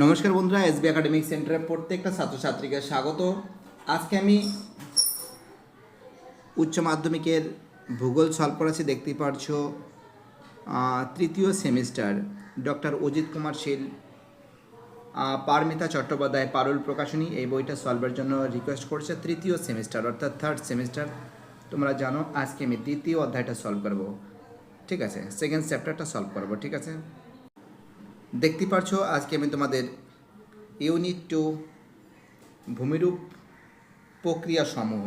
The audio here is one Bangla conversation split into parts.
নমস্কার বন্ধুরা, এসবি একাডেমিক সেন্টারের প্রত্যেকটা ছাত্রছাত্রীকে স্বাগত। আজকে আমি উচ্চ মাধ্যমিকের ভূগোল সলভ করাচ্ছি দেখতেই পারছ তৃতীয় সেমিস্টার। ডক্টর অজিত কুমার শীল পারমিতা চট্টোপাধ্যায়, পারুল প্রকাশনী এই বইটা সলভের জন্য রিকোয়েস্ট করছে তৃতীয় সেমিস্টার, অর্থাৎ থার্ড সেমিস্টার। তোমরা জানো, আজকে আমি দ্বিতীয় অধ্যায়টা সলভ করব। ঠিক আছে সেকেন্ড চ্যাপ্টারটা সলভ করব, ঠিক আছে? দেখতে পারছ, আজকে আমি তোমাদের ইউনিট টু ভূমিরূপ প্রক্রিয়া সমূহ।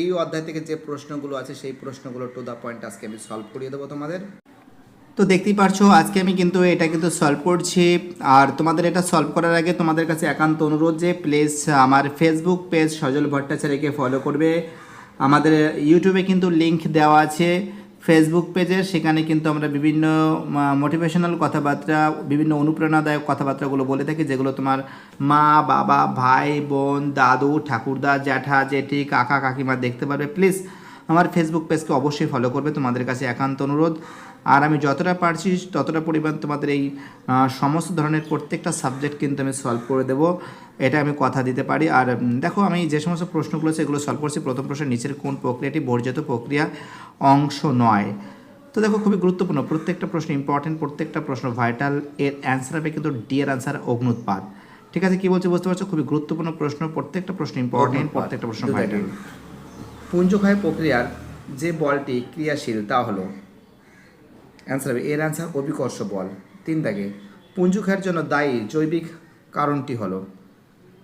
এই অধ্যায় থেকে যে প্রশ্নগুলো আছে, সেই প্রশ্নগুলো টু দ্য পয়েন্ট আজকে আমি সলভ করিয়ে দেবো তোমাদের। তো দেখতেই পারছ, আজকে আমি কিন্তু এটা কিন্তু সলভ করছি। আর তোমাদের এটা সলভ করার আগে তোমাদের কাছে একান্ত অনুরোধ যে প্লিজ আমার ফেসবুক পেজ সজল ভট্টাচার্যকে ফলো করবে। আমাদের ইউটিউবে কিন্তু লিংক দেওয়া আছে। ফেসবুক পেজের সেখানে কিন্তু আমরা বিভিন্ন মোটিভেশনাল কথাবার্তা, বিভিন্ন অনুপ্রেরণাদায়ক কথাবার্তাগুলো বলে থাকি, যেগুলো তোমার মা, বাবা, ভাই, বোন, দাদু, ঠাকুরদা, জ্যাঠা, জেঠি, কাকা, কাকিমা দেখতে পারবে। প্লিজ আমার ফেসবুক পেজকে অবশ্যই ফলো করবে, তোমাদের কাছে একান্ত অনুরোধ। আর আমি যতটা পারছি, ততটা পরিমাণ তোমাদের এই সমস্ত ধরনের প্রত্যেকটা সাবজেক্ট কিন্তু আমি সলভ করে দেবো। এটা আমি কথা দিতে পারি। আর দেখো, আমি যে সমস্ত প্রশ্নগুলো সেগুলো সলভ করছি। প্রথম প্রশ্নের নিচের কোন প্রক্রিয়াটি বর্জিত প্রক্রিয়া? অংশ নয়। তো দেখো খুবই গুরুত্বপূর্ণ। প্রত্যেকটা প্রশ্ন ইম্পর্টেন্ট প্রত্যেকটা প্রশ্ন ভাইটাল এর অ্যান্সার হবে কিন্তু ডি এর অ্যান্সার অগ্নুৎপাত। ঠিক আছে কি বলছি বুঝতে পারছ? খুবই গুরুত্বপূর্ণ প্রশ্ন প্রত্যেকটা প্রশ্ন ইম্পর্টেন্ট প্রত্যেকটা প্রশ্ন ভাইটাল। পুঞ্জক্ষয় প্রক্রিয়ার যে বলটি ক্রিয়াশীল তা হলো অ্যান্সার হবে এর অ্যান্সার অভিকর্ষ বল। তিন দাগে পুঞ্জক্ষয়ের জন্য দায়ী জৈবিক কারণটি হলো।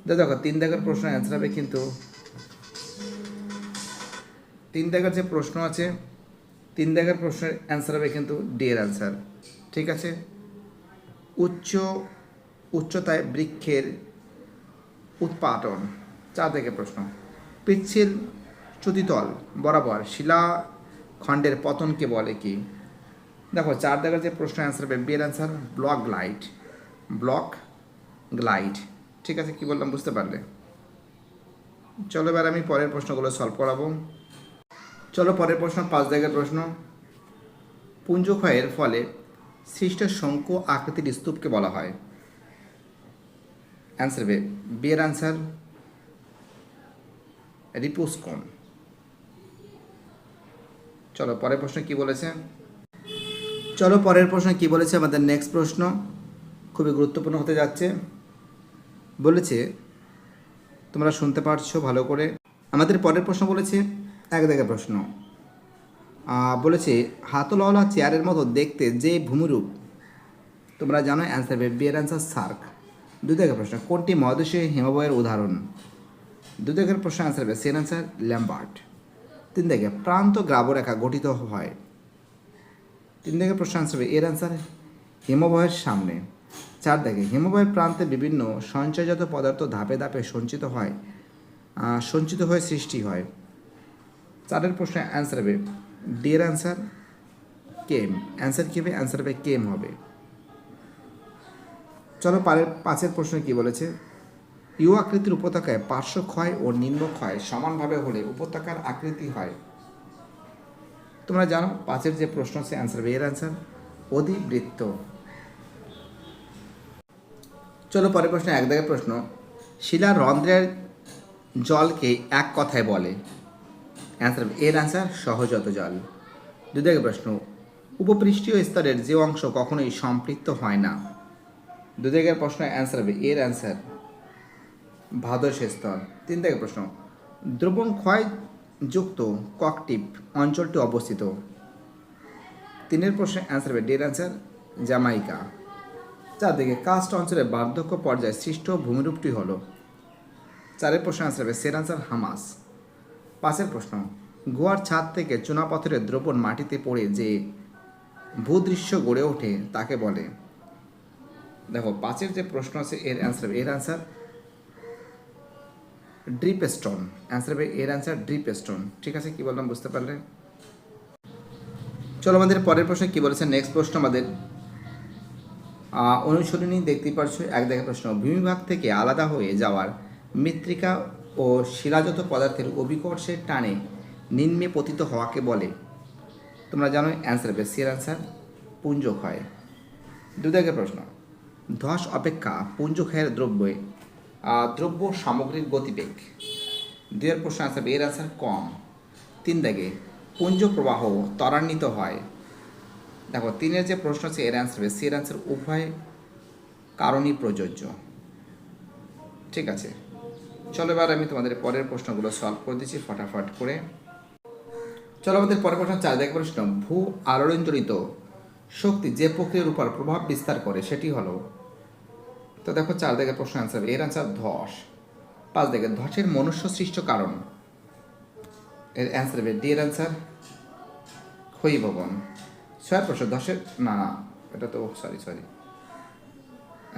দেখো তিন দাগের প্রশ্ন অ্যান্সার হবে কিন্তু তিন দাগের যে প্রশ্ন আছে, তিন দাগের প্রশ্নের অ্যান্সার হবে কিন্তু ডি অ্যান্সার ঠিক আছে? উচ্চ, উচ্চতায় বৃক্ষের উৎপাদন, চার থেকে প্রশ্ন। পিচ্ছিল চ্যুতিতল বরাবর শিলাখণ্ডের পতনকে বলে কি? দেখো, চার দেখার যে প্রশ্ন অ্যান্সার হবে বিয়ের answer block glide block glide ঠিক আছে, কি বললাম, বুঝতে পারলে? চলো এবার আমি পরের প্রশ্নগুলো সলভ করাবো। চলো পরের প্রশ্ন, পাঁচ দাগের প্রশ্ন। পুঞ্জক্ষয়ের ফলে সৃষ্ট শঙ্কু আকৃতির স্তূপকে বলা হয়। অ্যান্সার হবে বিয়ের অ্যান্সার রিপুসকন। চলো পরের প্রশ্ন কি বলেছে? চলো পরের প্রশ্ন কি বলেছে? আমাদের নেক্সট প্রশ্ন খুবই গুরুত্বপূর্ণ হতে যাচ্ছে। বলেছে, তোমরা শুনতে পারছ ভালো করে। আমাদের পরের প্রশ্ন বলেছে এক দেখে প্রশ্ন। বলেছে, হাতলওয়ালা চেয়ারের মতো দেখতে যে ভূমিরূপ। তোমরা জানো অ্যান্সার হবে বিয়ের অ্যান্সার সার্ক দুই দেখে প্রশ্ন, কোনটি মহাদেশীয় হিমবাহের উদাহরণ? দুই দেখের প্রশ্ন অ্যান্সার হবে সেন অ্যান্সার ল্যাম্বার্ট তিন দেখে প্রান্ত গ্রাবরেখা গঠিত হয়। তিন দেখে প্রশ্ন অ্যান্সার এর অ্যান্সার হিমবাহের সামনে। চার দেখে হিমবাহের প্রান্তে বিভিন্ন সঞ্চয়জাত পদার্থ ধাপে ধাপে সঞ্চিত হয় সঞ্চিত হয়ে সৃষ্টি হয়। চারের প্রশ্ন অ্যান্সার হবে ডি এর অ্যান্সার কেম অ্যান্সার কী হবে? অ্যান্সার হবে কেম হবে। চলো পারের পাঁচের প্রশ্ন কি বলেছে? ইউ আকৃতির উপত্যকায় পার্শ্ব ক্ষয় ও নিম্ন ক্ষয় সমানভাবে হলে উপত্যকার আকৃতি হয়। তোমরা জানো পাঁচের যে প্রশ্ন আছে অ্যান্সার হবে এর অ্যান্সার অধিবৃত্ত। চলো পরের প্রশ্ন এক দাগের প্রশ্ন। শিলা রন্ধ্রের জলকে এক কথায় বলে। অ্যান্সার হবে, এর অ্যান্সার সহজত জল। দাগের প্রশ্ন, উপপৃষ্ঠীয় স্তরের যে অংশ কখনোই সম্পৃক্ত হয় না। দু জায়গার প্রশ্ন অ্যান্সার হবে, এর অ্যান্সার ভাদস স্তর। তিন থেকে প্রশ্ন, দ্রবণ ক্ষয় যুক্ত ককটিপ অঞ্চলটি অবস্থিত। তিনের প্রশ্নের অ্যান্সার হবে ডের অ্যান্সার জামাইকা। চারদিকে কাস্ট অঞ্চলের বার্ধক্য পর্যায়ে সৃষ্ট ভূমিরূপটি হল। চারের প্রশ্ন অ্যান্সার হবে, সের অ্যান্সার হামাস। পাঁচের প্রশ্ন গোয়ার ছাদ থেকে চুনাপাথরের দ্রবণ মাটিতে পড়ে যে ভূদৃশ্য গড়ে ওঠে তাকে বলে। দেখো পাঁচের যে প্রশ্ন আছে, এর অ্যান্সার এর অ্যান্সার ড্রিপ স্টোন অ্যান্সার হবে, এর অ্যান্সার ড্রিপ স্টোন ঠিক আছে, কি বললাম, বুঝতে পারলে? চলো, আমাদের পরের প্রশ্ন কি বলেছে? নেক্সট প্রশ্ন আমাদের। অনুসরণী দেখতেই পারছ? এক দেখা প্রশ্ন, ভূমিভাগ থেকে আলাদা হয়ে যাওয়ার মৃত্তিকা ও শিলাজাত পদার্থের অভিকর্ষের টানে নিম্নে পতিত হওয়াকে বলে। তোমরা জানো অ্যান্সার হবে অ্যান্সার পুঞ্জ ক্ষয় দু প্রশ্ন ধস অপেক্ষা পুঞ্জক্ষয়ের দ্রব্যে আহ, দ্রব্য সামগ্রিক গতিবেগ। দুয়ের প্রশ্ন হবে এর আনসার কম। তিন দাগে পুঞ্জ প্রবাহ ত্বরান্বিত হয়। দেখো তিনের যে প্রশ্ন আছে এর অ্যান্সার হবে সি অ্যান্সার উভয় কারণই প্রযোজ্য। ঠিক আছে। চলো এবার আমি তোমাদের পরের প্রশ্নগুলো সলভ করে দিচ্ছি, ফটাফট করে। চলো আমাদের পরের প্রশ্ন চার, দেখে প্রশ্ন। ভূ আলোড়নজনিত শক্তি যে প্রক্রিয়ার উপর প্রভাব বিস্তার করে, সেটি হলো, তো দেখো চার দিকে প্রশ্ন অ্যান্সার এর অ্যান্সার ধস। পাঁচ দিকে ধসের মনুষ্য সৃষ্ট কারণ। এর অ্যান্সার হবে ডি এর অ্যান্সার ক্ষয়ীভবন ছয় প্রশ্ন, ধসের, না না, এটা তো সরি সরি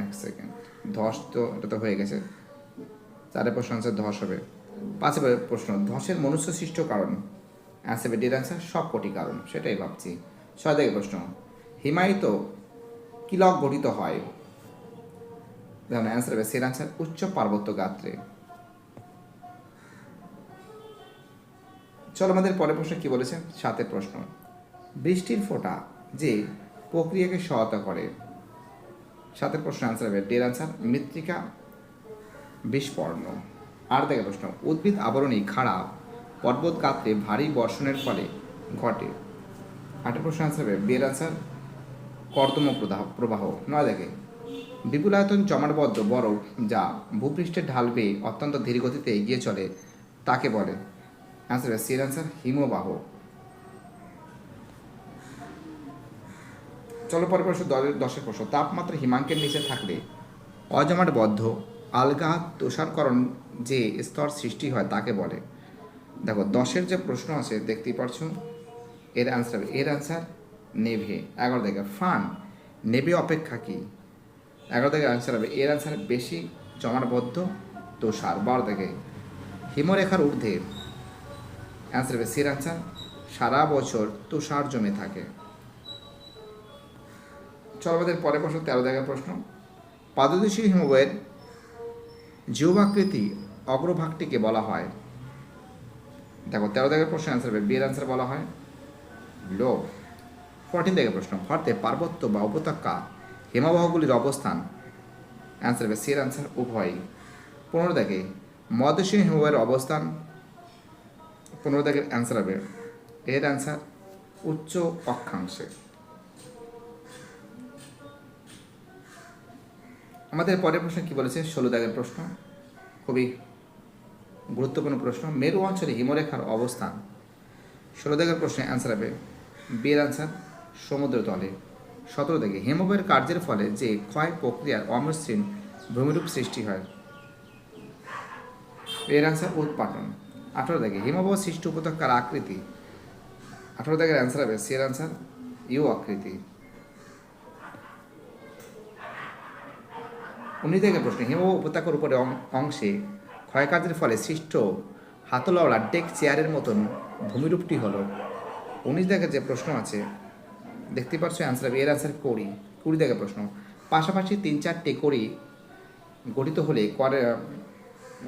এক সেকেন্ড ধস তো, এটা তো হয়ে গেছে। চারের প্রশ্ন অ্যান্সার ধস হবে। পাঁচে প্রশ্ন, ধসের মনুষ্য সৃষ্ট কারণ অ্যান্সার ডির সব কোটি কারণ, সেটাই ভাবছি। ছয় দিকে প্রশ্ন, হিমায়িত কিলক গঠিত হয়? যেমন অ্যান্সার হবে সের অ্যান্সার উচ্চ পার্বত্য গাত্রে। চলো আমাদের পরের প্রশ্ন কি বলেছে? সাতের প্রশ্ন, বৃষ্টির ফোঁটা যে প্রক্রিয়াকে সহায়তা করে। সাতের প্রশ্ন অ্যান্সার হবে ডের অ্যান্সার মৃত্তিকা বিস্ফোরণ। আর দেখে প্রশ্ন উদ্ভিদ আবরণী খাড়া পর্বত গাত্রে ভারী বর্ষণের ফলে ঘটে। আটের প্রশ্ন হবে। বিয়ের অ্যান্সার কর্দম প্রদাহ প্রবাহ। নয় দেখে। বিপুলায়তন জমাটবদ্ধ বরফ যা ভূপৃষ্ঠের ঢাল বেয়ে অত্যন্ত ধীর গতিতে এগিয়ে চলে, তাকে বলে অ্যান্সার সির অ্যান্সার হিমবাহ। চলো পরে প্রশ্ন দশের প্রশ্ন। তাপমাত্রা হিমাঙ্কের নিচে থাকলে অজমাটবদ্ধ আলগা তুষারকরণ যে স্তর সৃষ্টি হয় তাকে বলে। দেখো, দশের যে প্রশ্ন আছে, দেখতেই পারছ? এর অ্যান্সার এর অ্যান্সার নেভে। এগারো থেকে, ফান, নেভে অপেক্ষা কি? এগারো থেকে অ্যান্সার হবে, এর অ্যান্সার বেশি জমাটবদ্ধ তুষার। বারো থেকে, হিমরেখার ঊর্ধ্বে। অ্যান্সার হবে, সির অ্যান্সার সারা বছর তুষার জমে থাকে। চলো আমাদের পরের প্রশ্ন, তেরো দেখার প্রশ্ন। পাদদেশী হিমবাহের জিওবাকৃতি অগ্রভাগটিকে বলা হয়। দেখো, তেরো দেখার প্রশ্ন অ্যান্সার হবে, বিয়ের অ্যান্সার বলা হয়। লো ফোরটিন দেখে প্রশ্ন ভারতে পার্বত্য বা উপত্যকা হিমবাহগুলির অবস্থান। অ্যান্সার হবে সির অ্যান্সার উভয়ই। পনেরো দেখে মহাদেশীয় হিমবাহের অবস্থান। পনেরো দেখে অ্যান্সার হবে, এর অ্যান্সার উচ্চ অক্ষাংশে। আমাদের পরের প্রশ্ন কি বলেছে? ষোলো দাগের প্রশ্ন। খুবই গুরুত্বপূর্ণ প্রশ্ন। মেরু অঞ্চলে হিমরেখার অবস্থান। ষোলো দাগের প্রশ্নে অ্যান্সার হবে। বিয়ের অ্যান্সার সমুদ্র তলে। সতেরো থেকে হিমবাহের কার্যের ফলে যে ক্ষয় প্রক্রিয়ার অমসৃণ ভূমিরূপ সৃষ্টি হয়। এর অ্যান্সার উৎপাটন। আঠারো থেকে হিমবাহ সৃষ্টি উপত্যকার আকৃতি। আঠারো থেকে অ্যান্সার হবে সি এর অ্যান্সার ইউ আকৃতি। উনিশ থেকে প্রশ্ন, হিমবাহ উপত্যকার উপরে অংশে ক্ষয়কার্যের ফলে সৃষ্ট হাতলওয়ালা ডেক চেয়ারের মতন ভূমিরূপটি হলো। উনিশ থেকে যে প্রশ্ন আছে, দেখতে পাচ্ছ অ্যান্সার এর অ্যান্সার করি কুড়ি থেকে প্রশ্ন। পাশাপাশি তিন চারটে করি গঠিত হলে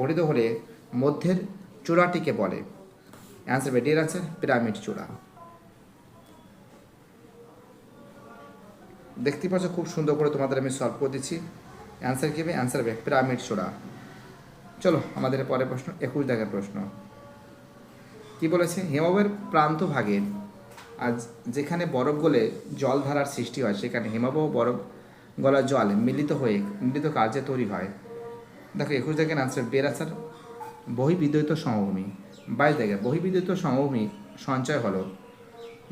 গঠিত হলে মধ্যের চূড়াটিকে বলে। অ্যান্সার হবে ডের অ্যান্সার পিরামিড চূড়া। দেখতে পাচ্ছ, খুব সুন্দর করে তোমাদের আমি সলভ করে দিচ্ছি। অ্যান্সার কী হবে অ্যান্সার হবে পিরামিড চূড়া চলো, আমাদের পরের প্রশ্ন, একুশ দাগের প্রশ্ন। কি বলেছে? হিমবাহের প্রান্ত ভাগের। আজ যেখানে বরফ গলে জল ধারার সৃষ্টি হয়, সেখানে হিমবাহ বরফ গলা জল মিলিত হয়ে, মিলিত কার্যে তৈরি হয়। দেখো, একুশ দাগের আনসার বের আনসার বহিবিদ্যুত সমভূমি। বাইশ দাগের বহিবিদ্যুত সমভূমি সঞ্চয় হলো।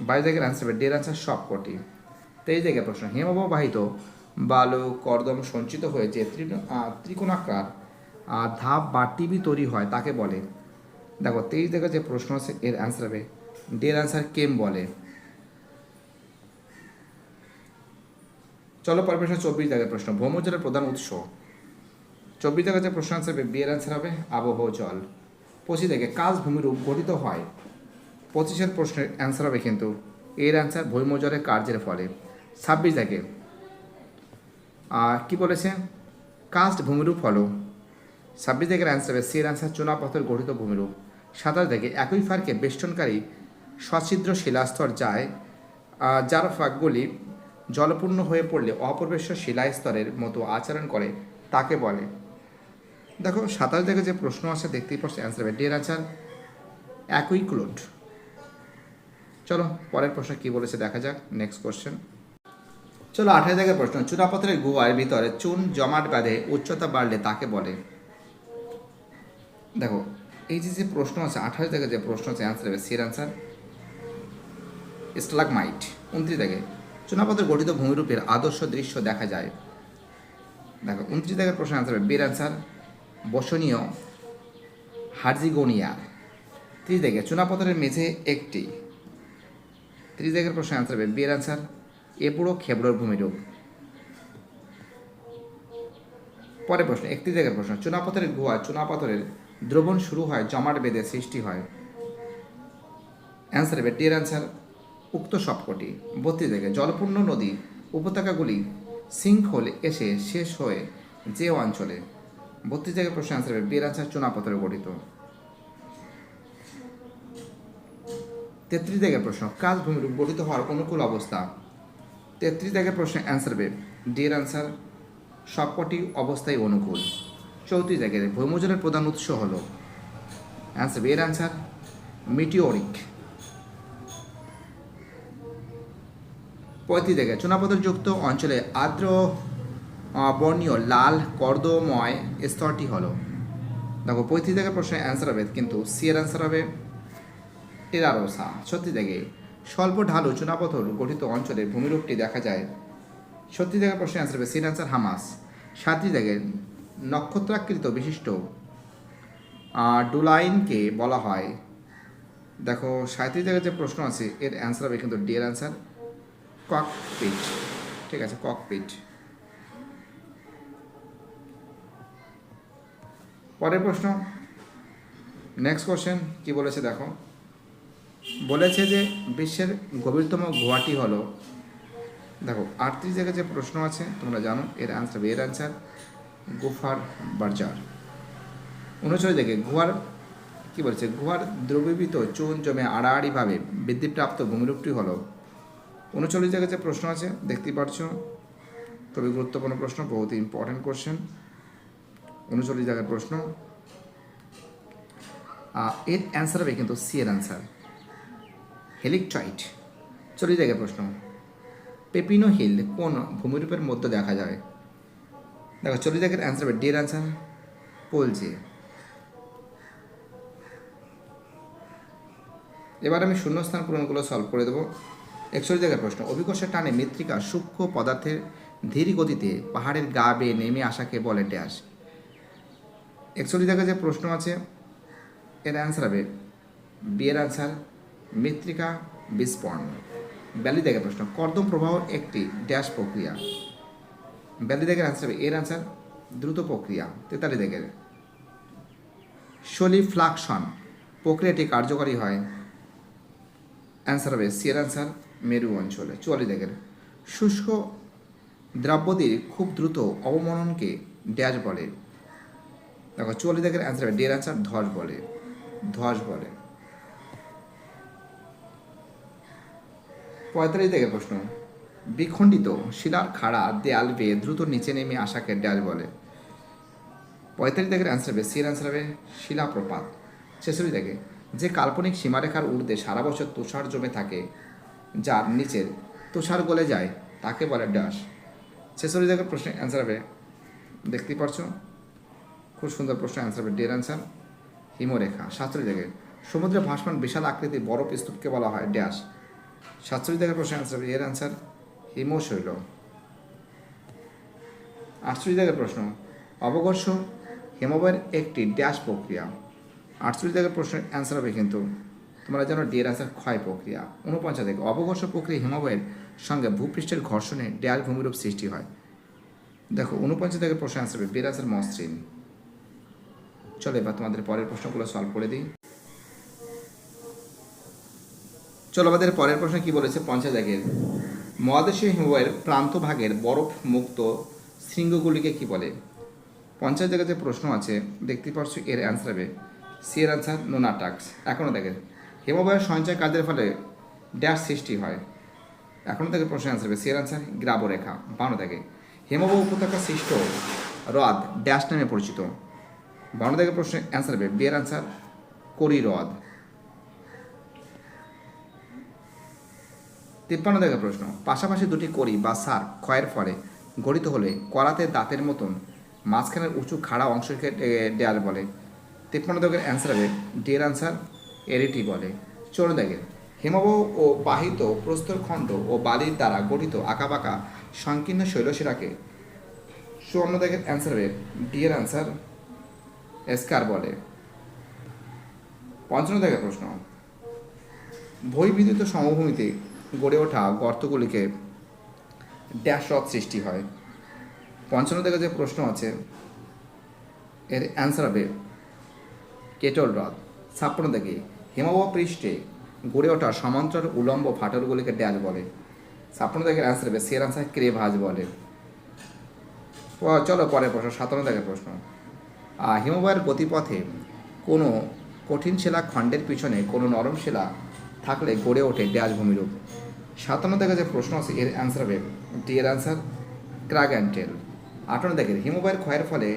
বাইশ দাগের হবে ডের আনসার সবকটি। তেইশ দাগের প্রশ্ন হিমবাহ বাহিত বালু কর্দম সঞ্চিত হয়ে যে ত্রিকোণাকার ধাপ বা টিভি তৈরি হয় তাকে বলে। দেখো, তেইশ দেখে যে প্রশ্ন আছে, এর অ্যান্সার হবে। ডের অ্যান্সার কেম বলে? চলো পরের প্রশ্ন, চব্বিশ দাগের প্রশ্ন। ভৌমজলের প্রধান উৎস। চব্বিশ দাগের যে প্রশ্ন অ্যান্সার হবে বিয়ের অ্যান্সার হবে, আবহ জল। পঁচিশ থেকে কাজ ভূমিরূপ গঠিত হয়। পঁচিশের প্রশ্নের অ্যান্সার হবে কিন্তু, এর অ্যান্সার ভৌমজলের কার্যের ফলে। ছাব্বিশ থেকে আর কি বলেছে? কাস্ট ভূমিরূপ হলো। ছাব্বিশ থেকে অ্যান্সার হবে সির অ্যান্সার চুনাপাথর গঠিত ভূমিরূপ। সাতাশ থেকে একই ফারকে বেষ্টনকারী সছিদ্র শিলাস্তর যায় যার ফাঁকগুলি জলপূর্ণ হয়ে পড়লে অপরিবেশ্য শিলা স্তরের মতো আচরণ করে, তাকে বলে। দেখো, সাতাশ থেকে যে প্রশ্ন আছে, দেখতেই পাচ্ছ অ্যান্সার হবে ডিয়ার অ্যান্সার একই ক্লোড চলো, পরের প্রশ্ন কি বলেছে দেখা যাক নেক্সট কোশ্চেন চলো আঠারো জায়গার প্রশ্ন চুনাপথরের গুহার ভিতরে চুন জমাট বাঁধে উচ্চতা বাড়লে তাকে বলে। দেখো, এই যে যে প্রশ্ন আছে আঠাশ জায়গায় যে প্রশ্ন আছে অ্যান্সার হবে সির অ্যান্সার স্ট্লাগমাইট উনত্রিশ থেকে। চুনাপথের গঠিত ভূমিরূপের আদর্শ দৃশ্য দেখা যায়। দেখো, উনত্রিশ জায়গার প্রশ্ন অ্যান্সার হবে বীর অ্যান্সার বসনীয় হার্জিগোনিয়া ত্রিশ জায়গায় চুনাপথরের মেঝে একটি। ত্রিশ জায়গার প্রশ্ন অ্যান্সার হবে বীর অ্যান্সার এ পুরো খেবড়োর ভূমিরূপ। পরের প্রশ্ন, একটি জায়গার প্রশ্ন, চুনাপাথরের গুহা, চুনাপাথরের দ্রবণ শুরু হয়, জমাট বেঁধে সৃষ্টি হয়। অ্যান্সার হবে টির অ্যান্সার উক্ত সবকটি। বত্রিশ জায়গায়, জলপূর্ণ নদী, উপত্যকাগুলি সিঙ্কহোল এসে শেষ হয়ে যে অঞ্চলে। বত্রিশ জায়গায় প্রশ্ন অ্যান্সার হবে বিয়ের অ্যান্সার চুনাপাথরে গঠিত। তেত্রিশ জায়গায় প্রশ্ন কাজ ভূমিরূপ গঠিত হওয়ার অনুকূল অবস্থা। তেত্রিশ জায়গায় প্রশ্নের অ্যান্সার হবে ডির অ্যান্সার সবকটি অবস্থায় অনুকূল। চৌত্রিশ জায়গায় ভৌমজলের প্রধান উৎস হল। অ্যান্সার বে এর অ্যান্সার মিটিওরিক পঁয়ত্রিশ জায়গায় চুনাপথরযুক্ত অঞ্চলে আর্দ্র বর্ণীয় লাল, কর্দময় স্তরটি হলো। দেখো, পঁয়ত্রিশ জায়গায় প্রশ্নের অ্যান্সার হবে, কিন্তু সি এর অ্যান্সার হবে টেরারোসা। সত্যি জায়গায় স্বল্প ঢালু চুনাপথর গঠিত অঞ্চলে ভূমিরূপটি দেখা যায়। সত্যি জায়গায় প্রশ্নের অ্যান্সার হবে সির অ্যান্সার হামাস। সাতটি জায়গায় নক্ষত্রাকৃত বিশিষ্ট। ডুলাইনকে বলা হয়। দেখো, সাঁত্রিশ জায়গায় যে প্রশ্ন আছে, এর অ্যান্সার হবে কিন্তু ডি এর অ্যান্সার ককপিট ঠিক আছে ককপিট পরের প্রশ্ন। নেক্সট কোশ্চেন কি বলেছে দেখো? বলেছে যে বিশ্বের গভীরতম গুহাটি হলো, দেখো, আটত্রিশ জায়গায় যে প্রশ্ন আছে, তোমরা জানো, এর অ্যান্সার এর অ্যান্সার গুফার বার্জার। উনচল্লিশ জায়গায়, গুহার, কি বলছে? গুহার দ্রবীভূত চুন জমে আড়াআড়িভাবে বৃদ্ধিপ্রাপ্ত ভূমিরূপটি হলো। উনচল্লিশ জায়গায় যে প্রশ্ন আছে, দেখতেই পারছ খুবই গুরুত্বপূর্ণ প্রশ্ন, বহুত ইম্পর্টেন্ট কোশ্চেন উনচল্লিশ জায়গার প্রশ্ন এর অ্যান্সার হবে কিন্তু সি এর অ্যান্সার হেলিকট্রাইট চল্লিশ জায়গায় প্রশ্ন। পেপিনো হিল কোন ভূমিরূপের মধ্যে দেখা যায়? দেখো চল্লিশ জায়গার অ্যান্সার হবে ডি এর অ্যান্সার পোলজে এবার আমি শূন্যস্থান পূরণগুলো সলভ করে দেবো। একচল্লিশ জায়গার প্রশ্ন অভিকর্ষের টানে মৃত্তিকা সূক্ষ্ম পদার্থের ধীর গতিতে পাহাড়ের গা বেয়ে নেমে আসাকে বলে ড্যাশ একচল্লিশ জায়গায় যে প্রশ্ন আছে, এর অ্যান্সার হবে বিয়ের অ্যান্সার মৃত্তিকা বিস্ফোরণ। ব্যালি দেখে প্রশ্ন, কর্দম প্রবাহ একটি ড্যাশ প্রক্রিয়া। ব্যালি দেখের অ্যান্সার হবে, এর অ্যান্সার দ্রুত প্রক্রিয়া। তেতাল্লিশ দেখের। সলিফ্লাকশন, প্রক্রিয়াটি কার্যকরী হয়। অ্যান্সার হবে, সি এর অ্যান্সার মেরু অঞ্চলে। চুয়াল্লিশ দেখের। শুষ্ক দ্রাব্যদের খুব দ্রুত অবমননকে ড্যাশ বলে। দেখো, চুয়াল্লিশ দেখের অ্যান্সার হবে ডের অ্যান্সার ধস বলে। ধস বলে। পঁয়তাল্লিশ থেকে প্রশ্ন। বিখণ্ডিত, শিলার খাড়া, দেয়াল বেয়ে দ্রুত নিচে নেমে আসাকে ড্যাশ বলে। পঁয়তাল্লিশ থেকে অ্যান্সার হবে সির অ্যান্সার হবে, শিলাপ্রপাত। ছেষট্টি থেকে, যে কাল্পনিক সীমারেখার ঊর্ধ্বে সারা বছর তুষার জমে থাকে, যার নিচের তুষার গলে যায়, তাকে বলে ড্যাশ ছেষট্টি থেকে প্রশ্নের অ্যান্সার হবে, দেখতেই পারছ? খুব সুন্দর প্রশ্ন অ্যান্সার হবে ডের অ্যান্সার হিমরেখা। সাতচল্লিশ জায়গায় সমুদ্রে ভাসমান বিশাল আকৃতির বরফ স্তূপকে বলা হয় ড্যাশ সাতচল্লিশ জায়গায় প্রশ্ন অ্যান্সার হবে এর অ্যান্সার হিমশৈল আটচল্লিশ জায়গায় প্রশ্ন, অবকর্ষ হিমবাহের একটি ড্যাশ প্রক্রিয়া। আটচল্লিশ জায়গায় প্রশ্নের অ্যান্সার হবে কিন্তু তোমরা জানো ডি এর অ্যান্সার ক্ষয় প্রক্রিয়া। উনপঞ্চাশ থেকে অবকর্ষ প্রক্রিয়া হিমবাহের সঙ্গে ভূপৃষ্ঠের ঘর্ষণে ড্যাশ ভূমিরূপ সৃষ্টি হয়। দেখো উনপঞ্চাশ থেকে প্রশ্ন অ্যান্সার হবে বিরাসের মসৃণ। চলো এবার তোমাদের পরের প্রশ্নগুলো সলভ করে দিই। চলো আমাদের পরের প্রশ্ন কি বলেছে পঞ্চাশ জাগের মহাদেশীয় হিমবাহের প্রান্তভাগের বরফ মুক্ত শৃঙ্গগুলিকে কি বলে? পঞ্চাশ জায়গায় যে প্রশ্ন আছে, দেখতে পাচ্ছ এর অ্যান্সার হবে সি এর অ্যান্সার নোনাটাক্স এখনও দেখেন, হিমবাহের সঞ্চয় কাজের ফলে ড্যাশ সৃষ্টি হয়। এখনও থেকে প্রশ্ন অ্যান্সার হবে সিয়ার অ্যান্সার গ্রাবরেখা। বানো থেকে হিমবাহ উপত্যকা সৃষ্ট হ্রদ ড্যাশ নামে পরিচিত। বানো থেকে প্রশ্ন অ্যান্সার হবে, বিয়ের অ্যান্সার করি হ্রদ তিপ্পান্ন থেকে প্রশ্ন, পাশাপাশি দুটি করি বা সার ক্ষয়ের ফলে গঠিত হলে করাতে দাঁতের মতন মাঝখানের উঁচু খাড়া অংশকে দেয়াল বলে। তিপ্পান্ন দাগের অ্যান্সার হবে ডিয়ের অ্যান্সার এরিটি বলে। চৌন্ন দাগের হিমবাহ ও বাহিত প্রস্তরখণ্ড ও বালির দ্বারা গঠিত আঁকাবাঁকা সংকীর্ণ শৈলশিরাকে চুয়ান্ন দাগের অ্যান্সার হবে ডিয়ের অ্যান্সার এসকার বলে। পঞ্চান্ন দাগের প্রশ্ন ভূমিবিদ্যুৎ সমভূমিতে গড়ে ওঠা গর্তগুলিকে ড্যাশ হ্রদ সৃষ্টি হয়। পঞ্চান্ন থেকে যে প্রশ্ন আছে, এর অ্যান্সার হবে, কেটল হ্রদ। ছাপ্পান্ন থেকে, হিমবাহ পৃষ্ঠে গড়ে ওঠা সমান্তর উলম্ব ফাটলগুলিকে ড্যাশ বলে। ছাপ্পান্ন থেকে অ্যান্সার হবে সের অ্যান্সার ক্রেভাজ বলে। চলো পরের প্রশ্ন, সাতান্ন থেকে প্রশ্ন। হিমবাহের গতিপথে কোনো কঠিন শিলা খণ্ডের পিছনে কোনো নরম শিলা থাকলে গড়ে ওঠে ড্যাশ ভূমিরূপ সাতান্ন থেকে যে প্রশ্ন আছে, এর অ্যান্সার হবে ডি এর অ্যান্সার ক্রাগ অ্যান্ড টেল আটান্ন থেকে হিমবাহের ক্ষয়ের ফলে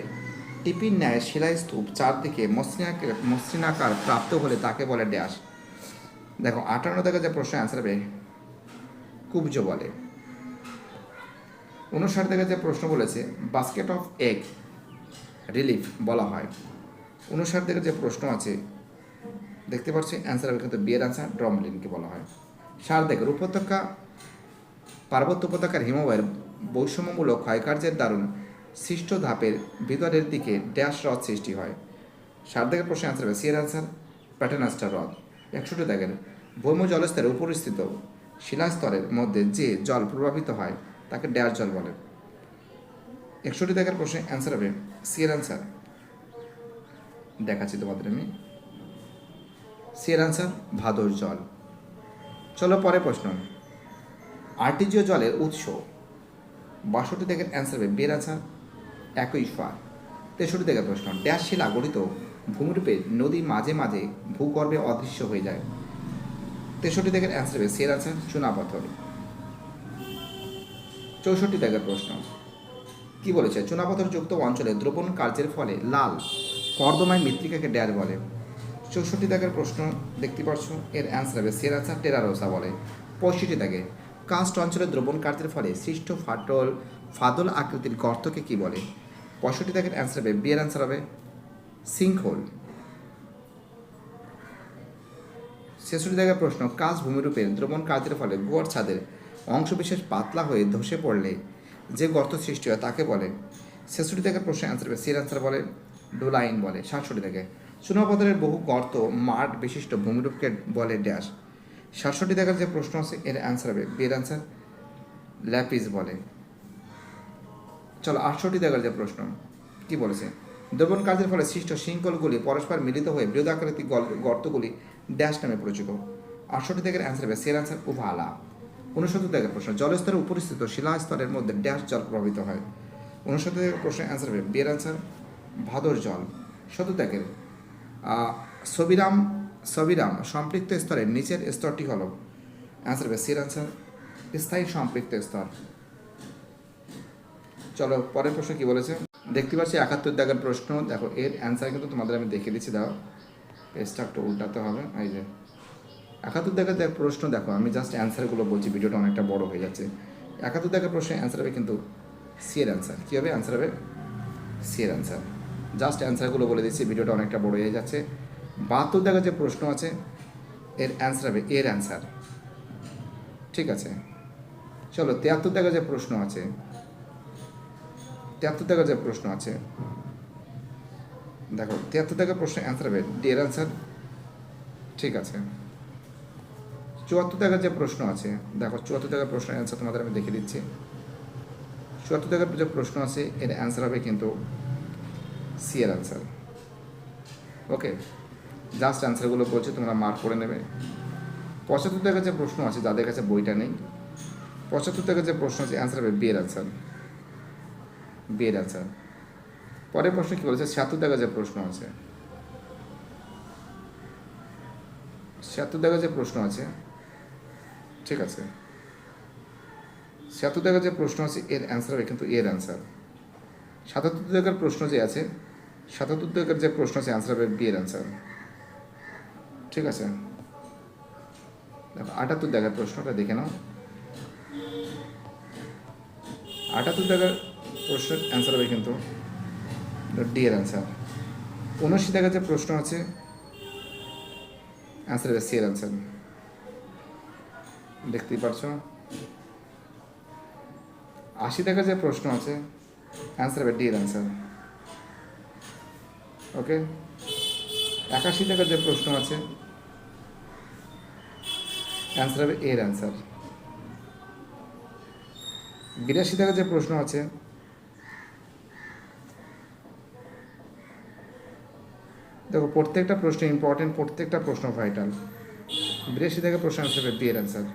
টিপির ন্যায় শিলায় স্তূপ চারদিকে মসৃণাকার মসৃণাকার প্রাপ্ত হলে তাকে বলে ড্যাশ। দেখো আটান্ন থেকে যে প্রশ্ন অ্যান্সার হবে কুবজ বলে। উনষাট থেকে যে প্রশ্ন বলেছে বাস্কেট অফ এগ রিলিফ বলা হয়। উনষাট থেকে যে প্রশ্ন আছে দেখতে পাচ্ছি অ্যান্সার হবে কিন্তু বিয়ের অ্যান্সার ড্রমলিনকে বলা হয়। সার দেখের উপত্যকা, পার্বত্য উপত্যকার হিমবাহের বৈষম্যমূলক ক্ষয়কার্যের দারুণ সৃষ্ট ধাপের ভিতরের দিকে ড্যাশ হ্রদ সৃষ্টি হয়। সার দেখের প্রশ্ন অ্যান্সার হবে সিয়ার অ্যান্সার প্যাটার্নাস্টার হ্রদ। একষট্টি দেখেন, ভৌম জলস্তরের উপরিস্থিত শিলাস্তরের মধ্যে যে জল প্রভাবিত হয়, তাকে ড্যাশ জল বলে। একষট্টি দেখার প্রশ্নে অ্যান্সার হবে সিয়ার অ্যান্সার দেখাচ্ছি তোমাদের আমি। সিয়ার অ্যান্সার ভাদর জল। চলো পরে প্রশ্ন। আর্টিজিও জলের উৎস। বাষট্টি থেকে অ্যান্সার হবে বের অ্যান্সার একই ফার তেষট্টি থেকে প্রশ্ন, ড্যাশ শিলা গঠিত ভূমিরূপে নদী মাঝে মাঝে ভূগর্ভে অদৃশ্য হয়ে যায়। তেষট্টি থেকে অ্যান্সার হবে সের অ্যান্সার চুনাপাথর চৌষট্টি থেকে প্রশ্ন, কি বলেছে? চুনাপাথর যুক্ত অঞ্চলে দ্রবণ কার্যের ফলে লাল, কর্দমায় মৃত্তিকাকে ড্যাশ বলে। চৌষট্টি দাগের প্রশ্ন দেখতে পাচ্ছ এর অ্যান্সার হবে সের অ্যান্সার টেরারোসা বলে। পঁয়ষট্টি দাগে, কাস্ট অঞ্চলে দ্রবণ কার্যের ফলে সৃষ্ট ফাটল, ফাদল আকৃতির গর্তকে কি বলে? পঁয়ষট্টি দাগের অ্যান্সার হবে বিয়ের অ্যান্সার হবে সিঙ্কহোল। ছেষট্টি দাগের প্রশ্ন কাজ ভূমিরূপের দ্রবণ কার্যের ফলে গোয়ার ছাদের অংশবিশেষ পাতলা হয়ে ধসে পড়লে যে গর্ত সৃষ্টি হয় তাকে বলে। ছেষট্টি দাগের প্রশ্ন অ্যান্সার হবে সির অ্যান্সার বলে, ডোলাইন বলে, সাতষট্টি থেকে চুনাপাথরের বহু গর্ত, মাঠ বিশিষ্ট ভূমিরূপকে বলে ড্যাশ। সাতষট্টি দেখার যে প্রশ্ন আছে, এর অ্যান্সার হবে বিয়ের অ্যান্সার ল্যাপিস বলে। চলো, আটষট্টি দেখার যে প্রশ্ন, কি বলেছে? দ্রবণ কার্যের ফলে সৃষ্ট শৃঙ্খলগুলি পরস্পর মিলিত হয়ে বৃহদাকৃতিক গল- গর্তগুলি ড্যাশ নামে পরিচিত। আটষট্টি থেকে অ্যান্সার হবে সের অ্যান্সার উভালা। উনসত্তর থেকে প্রশ্ন জলস্তরের উপরিস্থিত শিলাস্তরের মধ্যে ড্যাশ জল প্রভাবিত হয়। উনসত্তর থেকে প্রশ্নের অ্যান্সার হবে বিয়ের অ্যান্সার ভাদর জল। শত থেকে সবিরাম সবিরাম সম্পৃক্ত স্তরের নিচের স্তরটি হল অ্যান্সার হবে সির অ্যান্সার স্থায়ী সম্পৃক্ত স্তর। চলো পরের প্রশ্ন কি বলেছে? দেখতে পাচ্ছি একাত্তর দাগের প্রশ্ন, দেখো এর অ্যান্সার কিন্তু তোমাদের আমি দেখে দিচ্ছি, দাও। পেজটা একটু উল্টাতে হবে, এই যে। একাত্তর দাগের দেখ প্রশ্ন, দেখো, আমি জাস্ট অ্যান্সারগুলো বলছি, ভিডিওটা অনেকটা বড় হয়ে যাচ্ছে। একাত্তর দাগের প্রশ্নের অ্যান্সার হবে কিন্তু সি এর অ্যান্সার কী হবে? অ্যান্সার হবে সি এর অ্যান্সার জাস্ট অ্যান্সারগুলো বলে দিচ্ছি, ভিডিওটা অনেকটা বড় হয়ে যাচ্ছে। বাহাত্তর দাগের যে প্রশ্ন আছে, এর অ্যান্সার হবে, এর অ্যান্সার। ঠিক আছে? চলো, তিয়াত্তর দাগের যে প্রশ্ন আছে, তিয়াত্তর দাগের যে প্রশ্ন আছে, দেখো, তিয়াত্তর দাগের প্রশ্ন অ্যান্সার হবে, ডি এর অ্যান্সার। ঠিক আছে? চুয়াত্তর দাগের যে প্রশ্ন আছে, দেখো, চুয়াত্তর দাগের প্রশ্নের অ্যান্সার তোমাদের আমি দেখে দিচ্ছি। চুয়াত্তর দাগের যে প্রশ্ন আছে, এর অ্যান্সার হবে কিন্তু সি এর অ্যান্সার ওকে জাস্ট অ্যান্সারগুলো বলছি, তোমরা মার্ক করে নেবে। পঁচাত্তর দাগের যে প্রশ্ন আছে, যাদের কাছে বইটা নেই। পঁচাত্তর দাগের যে প্রশ্ন আছে অ্যান্সার হবে বি এর অ্যান্সার বি এর অ্যান্সার পরের প্রশ্ন কি বলেছে? ছিয়াত্তর দাগের যে প্রশ্ন আছে। ছিয়াত্তর দাগের যে প্রশ্ন আছে। ঠিক আছে। ছিয়াত্তর দাগের যে প্রশ্ন আছে, এর অ্যান্সার হবে কিন্তু এর অ্যান্সার সাতাত্তর দাগের প্রশ্ন যে আছে সাতাত্তর দাগের যে প্রশ্ন আছে অ্যান্সার হবে বি এর অ্যান্সার ঠিক আছে? দেখো আটাত্তর দেখার প্রশ্নটা দেখে নাও। আটাত্তর দেখার প্রশ্নের অ্যান্সার হবে কিন্তু ডি এর অ্যান্সার উনআশি দেখার যে প্রশ্ন আছে অ্যান্সার হবে সি এর অ্যান্সার দেখতেই পারছ? আশি দেখার যে প্রশ্ন আছে অ্যান্সার হবে ডি এর অ্যান্সার ওকে? একাশি টাকার যে প্রশ্ন আছে অ্যান্সার হবে এর অ্যান্সার বিরাশি টাকার যে প্রশ্ন আছে, দেখো প্রত্যেকটা প্রশ্ন ইম্পর্টেন্ট প্রত্যেকটা প্রশ্ন ভাইটাল বিরাশি থেকে প্রশ্ন অ্যান্সার হবে বি এর অ্যান্সার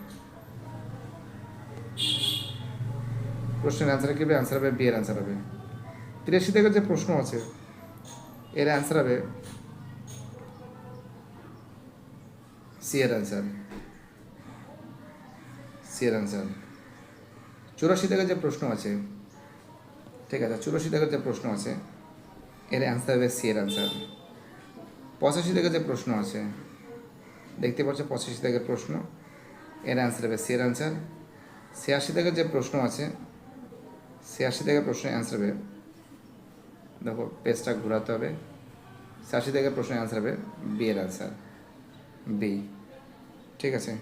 প্রশ্নের অ্যান্সার কি হবে? অ্যান্সার হবে বি এর অ্যান্সার হবে। তিরাশি থেকে যে প্রশ্ন আছে এর অ্যান্সার হবে সি এর অ্যান্সার সি এর অ্যান্সার চুরাশি থেকে যে প্রশ্ন আছে, ঠিক আছে, চুরাশি থেকে যে প্রশ্ন আছে, এর অ্যান্সার হবে সি এর অ্যান্সার পঁচাশি থেকে যে প্রশ্ন আছে, দেখতে পাচ্ছ পঁচাশি থেকে প্রশ্ন, এর অ্যান্সার হবে সি এর অ্যান্সার ছিয়াশি থেকে যে প্রশ্ন আছে, ছিয়াশি থেকে প্রশ্নের অ্যান্সার হবে দেখো পেজটা ঘোরাতে হবে। ছিয়াশি থেকে প্রশ্নের অ্যান্সার হবে বি এর অ্যান্সার বি ঠিক আছে?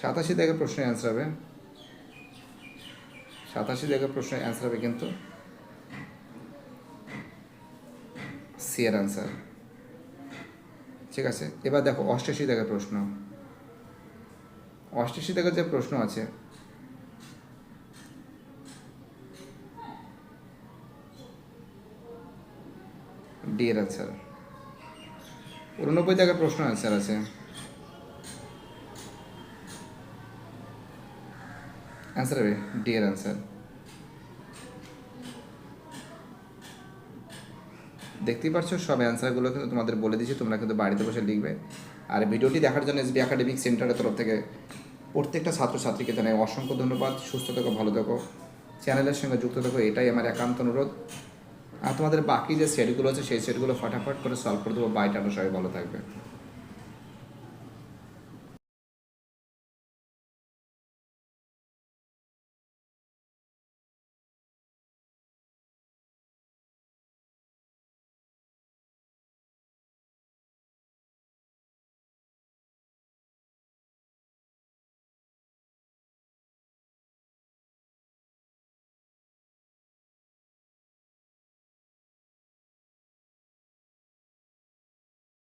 সাতাশি থেকে প্রশ্নের অ্যান্সার হবে। সাতাশি থেকে প্রশ্নের অ্যান্সার হবে কিন্তু সি এর অ্যান্সার ঠিক আছে? এবার দেখো, অষ্টাশি থেকে প্রশ্ন। অষ্টাশি থেকে যে প্রশ্ন আছে ডি এর অ্যান্সার উননব্বই থেকে প্রশ্ন অ্যান্সার আছে। অ্যান্সার হবে ডি এর অ্যান্সার দেখতেই পাচ্ছ সব অ্যান্সারগুলো কিন্তু তোমাদের বলে দিয়েছি, তোমরা কিন্তু বাড়িতে বসে লিখবে। আর ভিডিওটি দেখার জন্য এসবি একাডেমিক সেন্টারের তরফ থেকে প্রত্যেকটা ছাত্রছাত্রীকে জানাই অসংখ্য ধন্যবাদ। সুস্থ থাকো, ভালো থাকো। চ্যানেলের সঙ্গে যুক্ত থাকো, এটাই আমার একান্ত অনুরোধ। আর তোমাদের বাকি যে সেটগুলো আছে, সেই সেটগুলো ফটাফট করে সলভ করে দেবো। বাইটা সবাই ভালো থাকবে।